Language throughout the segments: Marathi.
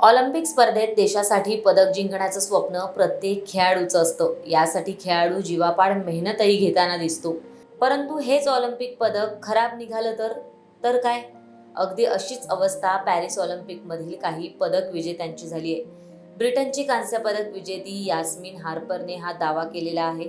ऑलिम्पिक स्पर्धेत देशासाठी पदक जिंकण्याचं स्वप्न प्रत्येक खेळाडूचं असतं. यासाठी खेळाडू जीवापाड मेहनतही घेताना दिसतो. परंतु हेच ऑलिम्पिक पदक खराब निघालं तर? तर काय? अगदी अशीच अवस्था पॅरिस ऑलिम्पिकमधील काही पदक विजेत्यांची झाली आहे. ब्रिटनची कांस्य पदक विजेती यास्मिन हार्परने हा दावा केलेला आहे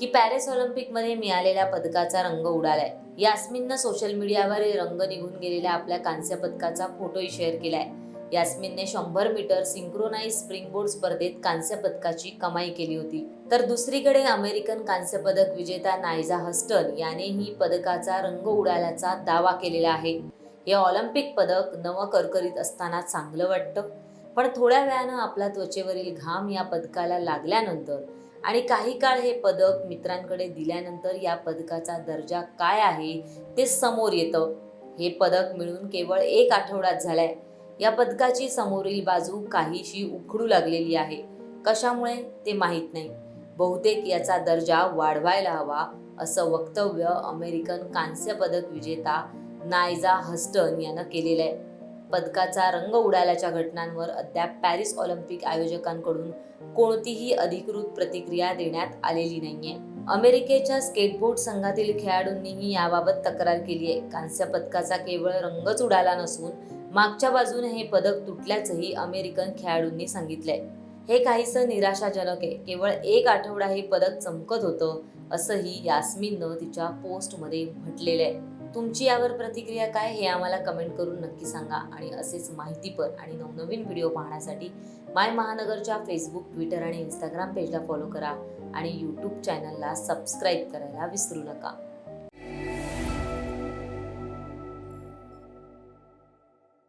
की पॅरिस ऑलिम्पिकमध्ये मिळालेल्या पदकाचा रंग उडालाय. यास्मिननं सोशल मीडियावर रंग निघून गेलेल्या आपल्या कांस्य पदकाचा फोटोही शेअर केलाय. यास्मिनने शंभर मीटर सिंक्रोनाइज स्प्रिंगबोर्ड स्पर्धेत कांस्य पदकाची कमाई केली होती. तर दुसरीकडे अमेरिकन कांस्य पदक विजेता नायझा हस्टन यानेही पदकाचा रंग उडाल्याचा दावा केलेला आहे. हे ऑलिम्पिक पदक नवं करकरीत असताना चांगलं वाटतं. पण थोड्या वेळानं आपला त्वचेवरील घाम या पदकाला लागल्यानंतर आणि काही काळ हे पदक मित्रांकडे दिल्यानंतर या पदकाचा दर्जा काय आहे ते समोर येतं. हे पदक मिळून केवळ एक आठवड्यात झालाय. या पदकाची समोरील बाजू काहीशी उखडू लागलेली आहे. कशामुळे ते माहीत नाही. बहुतेक याचा दर्जा वाढवायला हवा असं वक्तव्य अमेरिकन कांस्य पदक विजेता नायजा हस्टन यानं केलेलं आहे पदकाचा रंग उडाल्याच्या घटनांवर अद्याप पॅरिस ऑलिम्पिक आयोजकांकडून कोणतीही अधिकृत प्रतिक्रिया देण्यात आलेली नाहीये. अमेरिकेच्या स्केटबोर्ड संघातील खेळाडूंनीही याबाबत तक्रार केली आहे. कांस्य पदकाचा केवळ रंगच उडाला नसून मागच्या बाजूने हे पदक तुटल्याचंही अमेरिकन खेळाडूंनी सांगितलंय. हे काहीसं निराशाजनक आहे. केवळ एक आठवडा हे पदक चमकत होतं असंही यास्मिननं तिच्या पोस्टमध्ये म्हटलेलं आहे. तुमची यावर प्रतिक्रिया काय हे आम्हाला कमेंट करून नक्की सांगा आणि असेच माहितीपर आणि नवनवीन व्हिडिओ पाहण्यासाठी माय महानगरच्या फेसबुक ट्विटर आणि इंस्टाग्राम पेजला फॉलो करा आणि यूट्यूब चॅनलला सबस्क्राईब करायला विसरू नका.